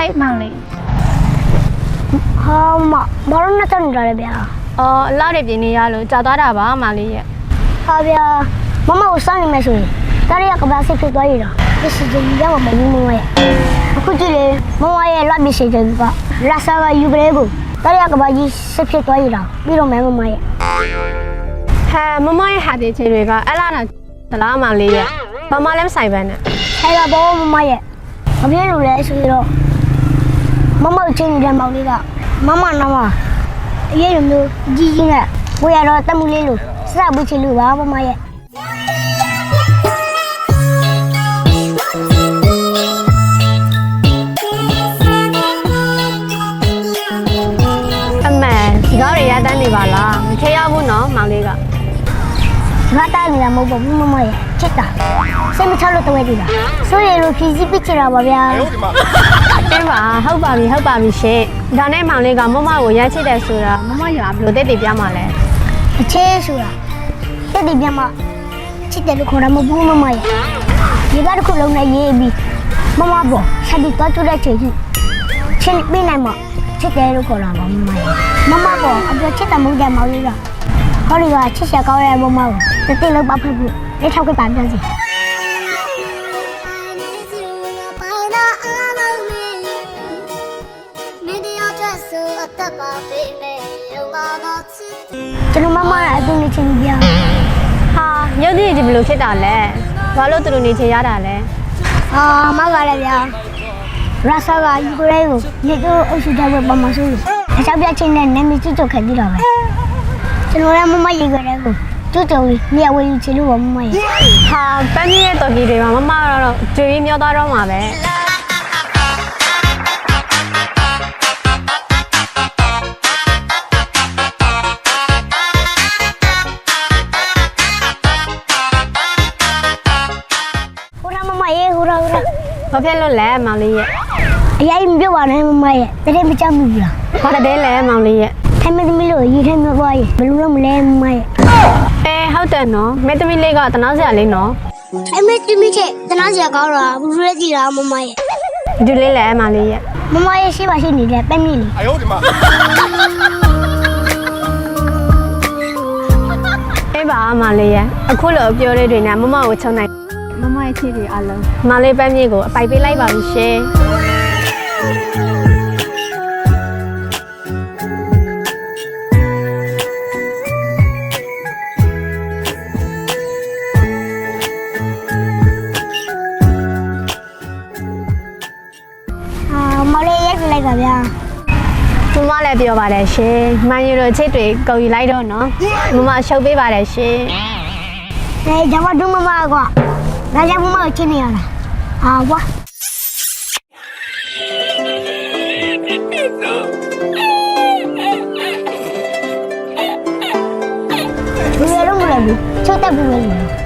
ဟဲ့မောင်လေးဟာမဘာလို့နဲ့တက်နေတာလဲဗျာအော်အလားတွေပြင်းနေရလို့ကြာသွားတာပါမောင်လေးရဲ့ဟာဗျာမမကိုစောင့်နေမယ်ဆိုရင်တရရကဘာစစ်ဖြစ်သွားရတာဒီစီကြီးရမှာမဘူးမမရဲ့အခုကြည့်လေမမရဲ့လက်ပြီးရှိတယ်ကလာဆာကယူကလေးကိုတရရကဘာကြီးစစ်ဖြစ်သွားရတာပြီးတော့မယ်မမရဲ့ဟဲမမရဲ့ဟာတီချေတွေကအဲ့လားတော့သလားမောင်လေးရဲ့ဘာမှလည်းမဆိုင်ပါနဲ့ဟဲ့ကဘောမမရဲ့မပြေလို့လဲဆိုတော့ မမချင်းနေတဲ့မောင်လေးကမမနာမအရေးလိုမျိုးကြီးကြီးနဲ့ကိုရတော့တက်မှုလေးလို့စဘူးချင်လို့ပါမမရဲ့အမှန်ဒီကားတွေရတန်းနေပါလားမခေရဘူးနော်မောင်လေးကငါတားနေတာမဟုတ်ဘူးမမရဲ့ချစ်တာစိတ်မချလို့တဝဲတူတာဆိုရလို့ဖြည်းဖြည်းပြစ်ချတာပါဗျာ တင်းပါဟုတ်ပါပြီဟုတ်ပါပြီရှင်ဒါနဲ့မောင်လေးကမမကိုရမ်းချစ်တယ်ဆိုတာမမရဘယ်လိုသိသိပြမှာလဲအချဲဆိုတာတက်တယ်ပြန်မချစ်တယ်လို့ခေါ်တာမဟုတ်ဘူးမမရဲ့ဒီကားတစ်ခုလုံးနဲ့ရေးပြီးမမပေါ်ဆက်ပြီးတော့ကျွတ်တဲ့ချိန်ကြီးချင်းပြနိုင်မှာချစ်တယ်လို့ခေါ်တာပါမမရဲ့မမပေါ်အပြချစ်တယ်မဟုတ်တယ်မောင်လေးကဟောဒီကချစ်ချက်ကောင်းတဲ့မမကိုတတိလောက်ပါဖက်ပြီးလက်ထောက်ကပါပြန်စီ ကျွန်တော်မမရဲ့အတူနေချင်ပြဟာရုပ်တည်ကြီးဘယ်လိုဖြစ်တာလဲဘာလို့သူတို့နေချင်ရတာလဲအာမကလည်းဗျာရဆာကယူကရိန်းကိုမြေတို့အုပ်စုတဲ့ဘက်ပမာဆိုးအချောက်ပြချင်းနဲ့နာမည်ကြီးချုပ်ခဲ့ပြီးတော့ပဲကျွန်တော်လည်းမမယူကရိန်းကိုကျွတ်တော်ကြီးမြေဝေယူချင်လို့ပါမမရဲ့ဟာပန်းကြီးရဲ့တော်ကြီးတွေမှာမမကတော့ကြွေပြီးမျောသွားတော့မှာပဲ ဘာဖြစ်လို့လဲမောင်လေးရဲ့အရင်မပြောပါနဲ့မမရဲ့တရင်မကြောက်ဘူးလားဘာတည်းလဲမောင်လေးရဲ့ထိုင်မသမီးလို့ရေထဲမှာပွားရေဘယ်လိုလုပ်မလဲမမရဲ့အဲဟုတ်တယ်နော်မေသမီးလေးကတနာစရာလေးနော်အမေသမီးချက်တနာစရာကောင်းတော့ဘူးရဲကြည့်တာမမရဲ့ဒီလေးလဲမောင်လေးရဲ့မမရဲ့ရှိပါရှိနေတယ်ပဲမိလေးအယုတ်ဒီမှာအေးပါအမလေးရဲ့အခုလိုပြောလေးတွေနဲ့မမကိုချုံနိုင် မမရဲ့ချစ်တွေအလုံးမောင်လေးပန်းကြီးကိုအပိုက်ပေးလိုက်ပါပြီရှင်အာမလေးရိုက်ပြလိုက်ပါဗျာမမလည်းပြောပါတယ်ရှင်မန်ယူတို့ချစ်တွေကုန်ယူလိုက်တော့နော်မမရှုပ်ပေးပါတယ်ရှင်အဲဂျမဒုမမကွာ ဒါကြောင့်မမကိုချင်းနေရတာအာကွာဘယ်လိုလုပ်မလဲဘူးချိုးတက်ပြီးမယ်လို့